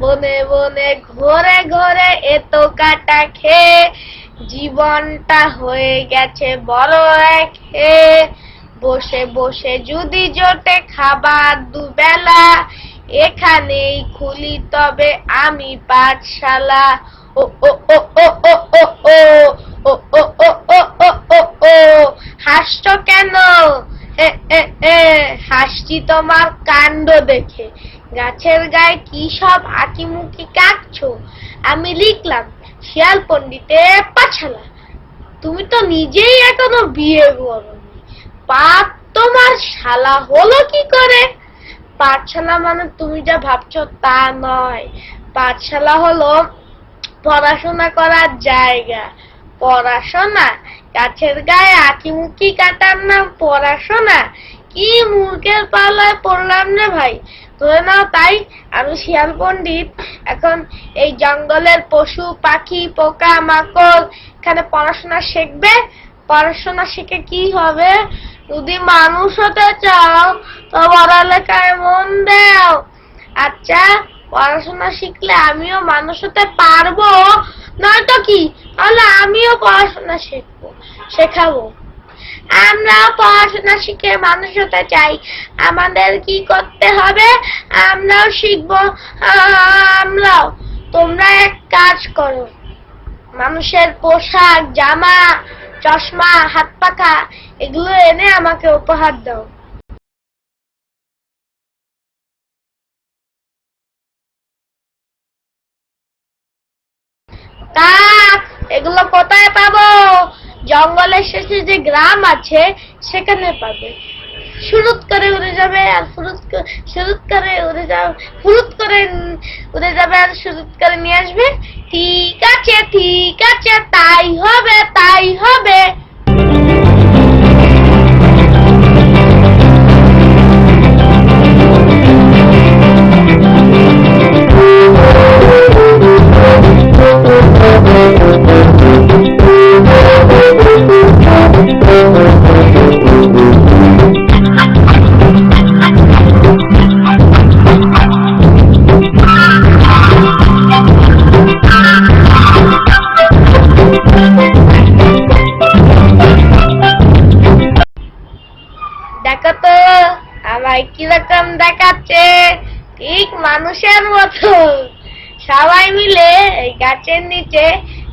বনে বনে ঘোরে ঘরে এত কাটা খেয়ে জীবনটা হয়ে গেছে বড় একে বসে বসে যদি জোটে খাবার দুবেলা এখানেই খুলি তবে আমি পাঠশালা ও ও ও ও ও ও ও ও ও ও ও ও ও ও হাসছো কেন হাসছি তোমার কাণ্ড দেখে গাছের গায়ে কি সব আঁকিমুখি কাটছো? আমি লিখলাম, শিয়াল পন্ডিতে পাছালা তুমি তো নিজেই এখনও বিয়ে করনি। পাপ তোমার শালা হলো কি করে? পাঠশালা মানে তুমি যা ভাবছ তা নয়। পাঠশালা হলো পড়াশোনা করার জায়গা। পড়াশোনা, গাছের গায়ে আঁকিমুখি কাটার নাম পড়াশোনা। কি মূর্খের পাল্লায় পড়লাম না ভাই? ধরে নাও তাই আমি শিয়াল পণ্ডিত। এখন এই জঙ্গলের পশু, পাখি, পোকা, মাকড়, এখানে পড়াশোনা শিখবে? পড়াশোনা শিখে কি হবে? যদি মানুষ হতে চাও, তো পড়ালেখায় মন দাও। আচ্ছা পড়াশোনা শিখলে আমিও মানুষ হতে পারব। নয়তো কি? তাহলে আমিও পড়াশোনা শিখব, শেখাবো। আমরাও পড়াশোনা শিখে মানুষ হতে চাই। আমাদের কি করতে হবে? আমরাও শিখব। আমরাও। তোমরা এক কাজ করো। মানুষের পোশাক, জামা, চশমা, হাত পাখা, এগুলো এনে আমাকে উপহার দাও। কাক এগুলো কোথায় পাবো? জঙ্গলের শেষে যে গ্রাম আছে, সেখানে পাবে। শুরুত করে উড়ে যাবে আর ফুরুত শুরুত করে উড়ে যাবে ফুরুত করে উড়ে যাবে আর শুরুত করে নিয়ে আসবে। ঠিক আছে ঠিক আছে, তাই হবে তাই হবে। মানুষের মতো। সবাই মিলে এই গাছের নিচে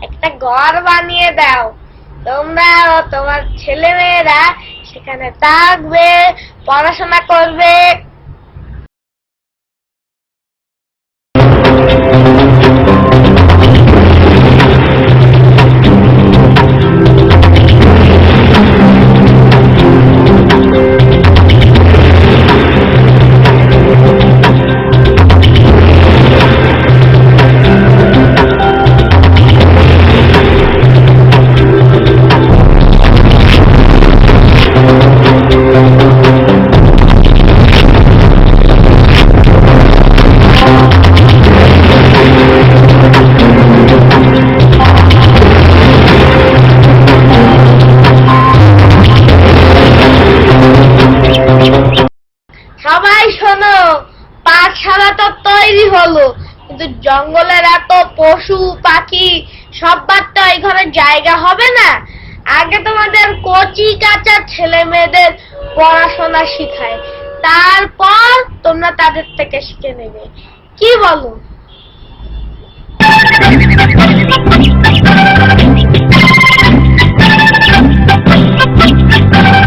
একটা ঘর বানিয়ে দাও। তোমরা তোমার ছেলে মেয়েরা সেখানে থাকবে, পড়াশোনা করবে জঙ্গলের এত পশু, পাখি সববার তো এই ঘরে জায়গা হবে না। আগে তোমাদের কচি কাঁচা ছেলে মেয়েদের পড়াশোনা শিখায়। তারপর তোমরা তাদের থেকে শিখে নেবে। কি বলো? তারপর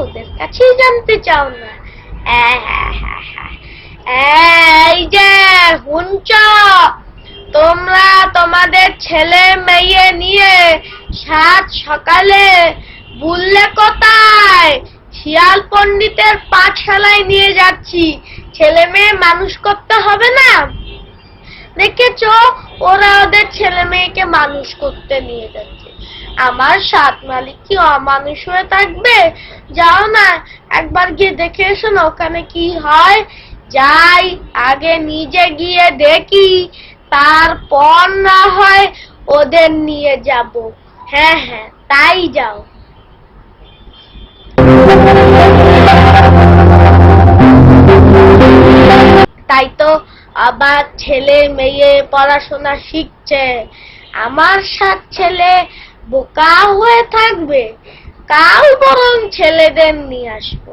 ওদের কাছেই জানতে চাও না। হ্যাঁ, হ্যাঁ, হ্যাঁ। এই যে হুঞ্চ তোমরা তোমাদের ছেলে মেয়ে নিয়ে সাত সকালে বুললে কোথায়? শিয়াল পণ্ডিতের পাঠশালায় নিয়ে যাচ্ছি। ছেলে মেয়ে মানুষ করতে হবে না? দেখেছ ওরা ওদের ছেলে মেয়েকে মানুষ করতে নিয়ে যাচ্ছে। আমার সাত মালিক কি অমানুষ হয়ে থাকবে? যাও না, একবার গিয়ে দেখে এসো না ওখানে কি হয়। যাই, আগে নিজে গিয়ে দেখি, তারপর না হয় ওদের নিয়ে যাব। হ্যাঁ হ্যাঁ তাই যাও। তাই তো আবার ছেলে মেয়ে পড়াশোনা শিখছে। আমার সাত ছেলে বোকা হয়ে থাকবে। কাল বরং ছেলেদের নিয়ে আসব।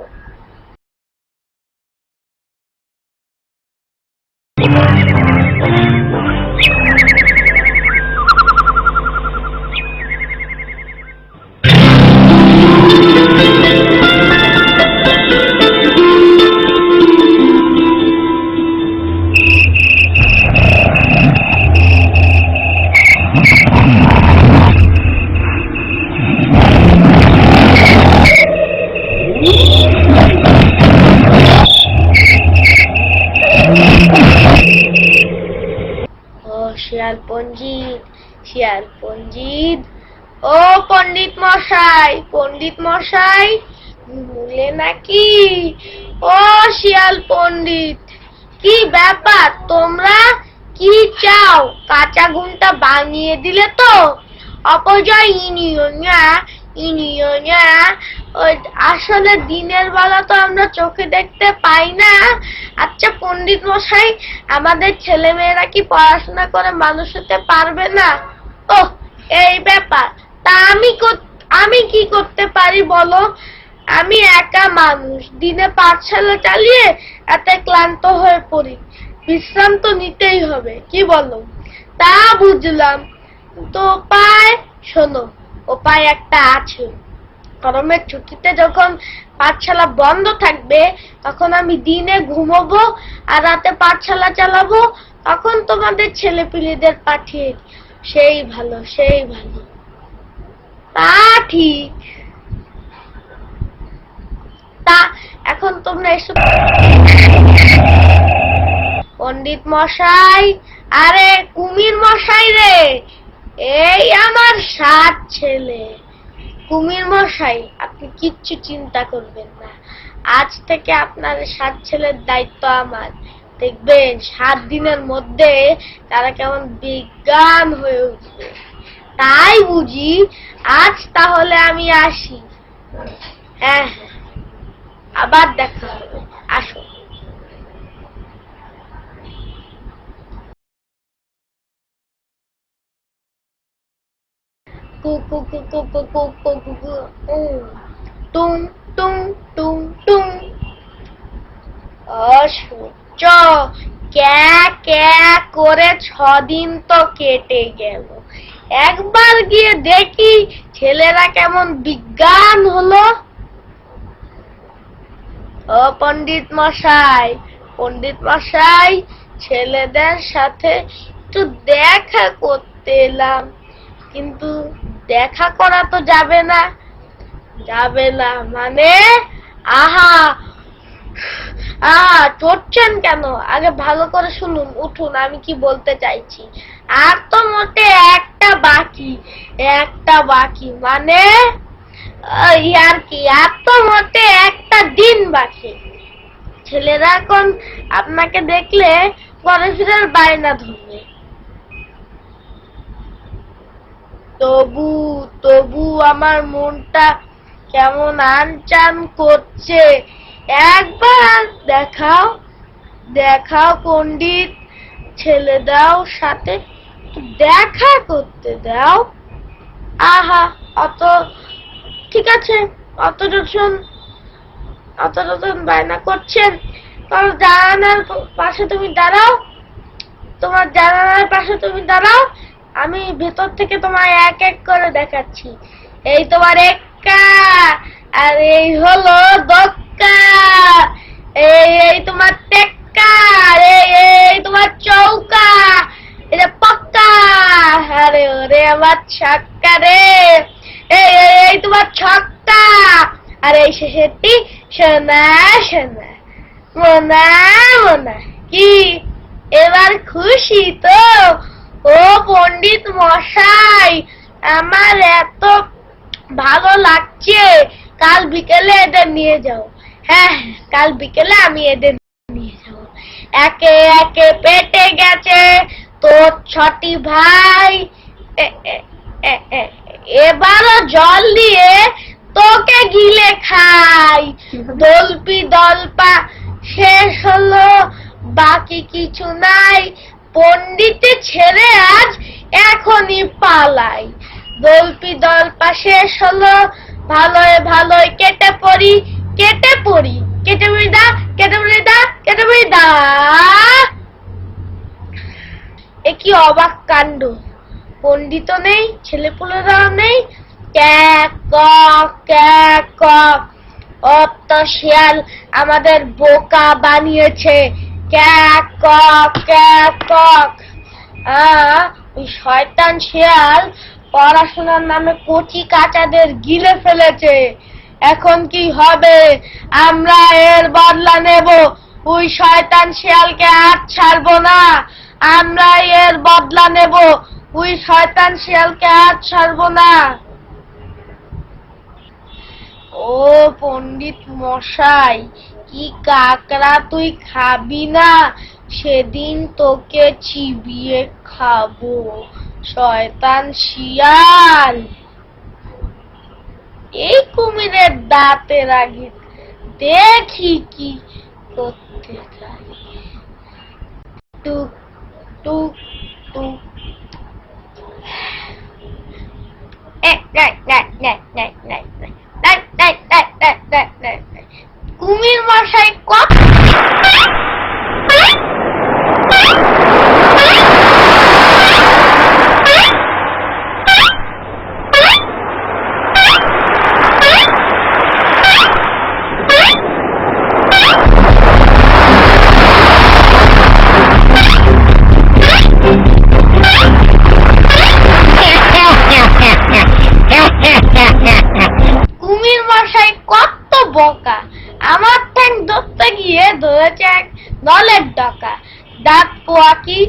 শিয়াল পঞ্জিত ও পণ্ডিত মশাই পণ্ডিত মশাই ঘুমুলে নাকি? ও শিয়াল পণ্ডিত, কি ব্যাপার? তোমরা কি চাও? কাঁচা ঘুমটা বানিয়ে দিলে তো? অপজয় ইনিও না ইনিও না ওই আসলে দিনের বেলা তো আমরা চোখে দেখতে পাই না। আচ্ছা পণ্ডিত মশাই, আমাদের ছেলে মেয়েরা কি পড়াশোনা করে মানুষ হতে পারবে না? ও এই ব্যাপার। তা আমি আমি কি করতে পারি বলো? আমি একা মানুষ। দিনে পাঠশালা চালিয়ে এত ক্লান্ত হয়ে পড়ি। বিশ্রাম তো নিতেই হবে, কি বলো? তা বুঝলাম। তো পায়, শোনো উপায় একটা আছে। গরমের ছুটিতে যখন পাঠশালা বন্ধ থাকবে, তখন আমি দিনে ঘুমোবো আর রাতে পাঠশালা চালাবো, তখন তোমাদের ছেলেপিলেদের পাঠিয়ে সেই ভালো সেই ভালো। তা ঠিক। তা এখন তোমরা এসব পণ্ডিত মশাই, আরে কুমির মশাই রে! এই আমার সাত ছেলে। কুমির মশাই, আপনি কিচ্ছু চিন্তা করবেন না। আজ থেকে আপনার সাত ছেলের দায়িত্ব আমার। দেখবেন, সাত দিনের মধ্যে তারা কেমন বিজ্ঞান হয়ে উঠবে। তাই বুঝি আজ তাহলে আমি আসি। হ্যাঁ হ্যাঁ। আবার দেখা হবে। আসো। করে ছদিন তো কেটে গেল। একবার গিয়ে দেখি ছেলেরা কেমন বিজ্ঞান হলো। ও পণ্ডিত মশাই পণ্ডিত মশাই, ছেলেদের সাথে একটু দেখা করতে এলাম। কিন্তু দেখা করা তো যাবে না। যাবে না মানে? আহা! আহা চড়ছেন কেন? আগে ভালো করে শুনুন, উঠুন, আমি কি বলতে চাইছি? আর তো মোটে একটা বাকি একটা বাকি মানে? আর কি, আর তো মোটে একটা দিন বাকি। ছেলেরা এখন আপনাকে দেখলে পরে ফিরে বায়না ধরবে। তবু তবু আমার মনটা কেমন আনচান করছে। একবার দেখাও দেখাও পণ্ডিত, ছেলে দাও সাথে, দেখা করতে দাও। আহা, অত, ঠিক আছে, অত যখন অত বায়না করছেন তোমার জানালার পাশে তুমি দাঁড়াও, তোমার জানালার পাশে তুমি দাঁড়াও আমি ভেতর থেকে তোমায় এক এক করে দেখাচ্ছি। এই তোমার এক্কা, আর এই হলো দক্কা, এই এই তোমার টেক্কা, আর এই এই তোমার চৌকা, এটা পাক্কা, আরে ওরে আমার ছক্কা রে। এই এই তোমার ছক্কা, আর এই শেষেরটি সোনা সোনা, মোনা মোনা। কি? এবার খুশি তো? ও পণ্ডিত মশাই, আমার এত ভালো লাগছে। কাল বিকেলে এদের নিয়ে যাও। হ্যাঁ কাল বিকেলে আমি এদের নিয়ে যাব। একে একে পেটে গেছে তোর ছটি ভাই। এবারও জল দিয়ে তোকে গিলে খাই। দলপি দলপা শেষ হলো, বাকি কিছু নাই। পণ্ডিতে ছেড়ে আজ এখনই পালাই। দলপি দলপা শেষ হলো ভালোই ভালোই কেটে পড়ি কেটে পড়ি। কেটে পড়ি দা, কেটে পড়ি দা, কেটে পড়ি দা। এ কি অবাক কাণ্ড। পণ্ডিত নেই, ছেলেপুলেরাও নেই। ক্যাক কক ক্যাক শিয়াল আমাদের বোকা বানিয়েছে। ক্যাক, কক ক্যাক, কক। ওই শয়তান শিয়াল পড়াশোনার নামে কচি কাচাদের গিলে ফেলেছে। এখন কি হবে? আমরা এর বদলা নেব। ওই শয়তান শিয়ালকে আর ছাড়বো না। আমরা এর বদলা নেব। ওই শয়তান শিয়ালকে আর ছাড়বো না। ও পণ্ডিত মশাই কি কাকড়া তুই খাবি না? সেদিন তোকে চিবিয়ে খাব, শয়তান শিয়াল। এই কুমিরের দাঁতের আগে দেখি কি করতে চাই টুক টুক টুক। কুমির মশাই কত ডকা দাঁত পোয়া কি?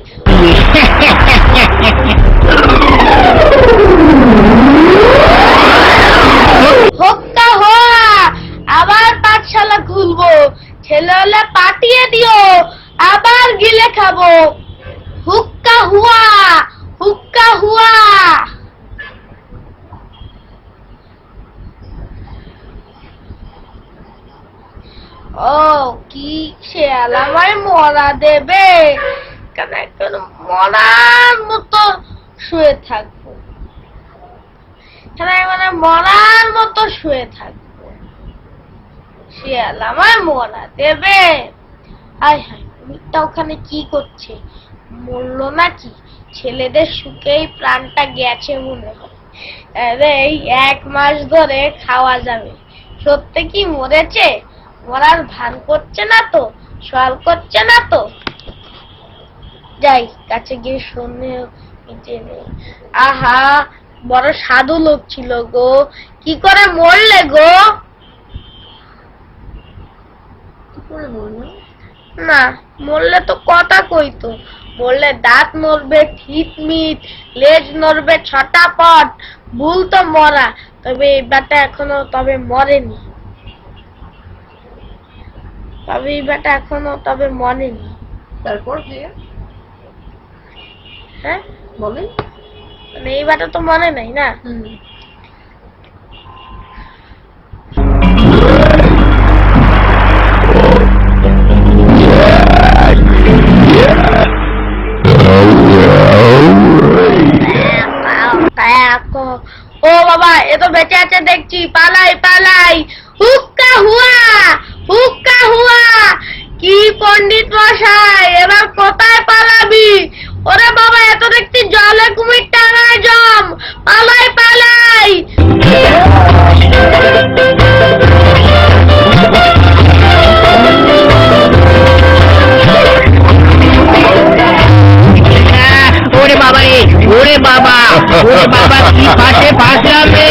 হক্কা হওয়া। আবার পাঠশালা খুলবো ছেলে হলে পাঠিয়ে দিও। আবার গিলে খাব। হুক্কা হুয়া। হুক্কা হুয়া। ও কি শেয়াল আমায় মরা দেবে। কেন একজন মরার মতো শুয়ে থাকব? কেন মানে মরার মতো শুয়ে থাকব? শিয়াল আমায় মরা দেবে। আয় হায়, কুমিরটা ওখানে কি করছে? মরলো নাকি? ছেলেদের সুখেই প্রাণটা গেছে মনে হয়। এই এক মাস ধরে খাওয়া যাবে। সত্যি কি মরেছে? মরার ভান করছে না তো সওয়াল করছে না তো। যাই কাছে গিয়ে শুনে আহা বড় সাধু লোক ছিল গো কি করে মরলে গো? না মরলে তো কথা কইতো বললে দাঁত নড়বে ঠিকমিট লেজ নড়বে ছটা পট ভুল তো মরা তবে এই ব্যাটা এখনও তবে মরেনি। তবে এই ব্যাটা এখনও তবে মরেনি। তারপর যে হ্যাঁ? বলেন। মানে এই ব্যাটা তো মনে নাই না? ও বাবা এ তো বেঁচে আছে দেখছি। পালাই পালাই। হুক্কা হুয়া! হুক্কা হুয়া! কি পন্ডিত মশাই, এবার কোথায় পালাবি? ওরে বাবা, এত দেখছি জলে কুমির টানায় জম। পালাই পালাই। হ্যাঁ, ওরে বাবা রে ওরে বাবা ওরে বাবা, কি পাশে পাশলাম রে?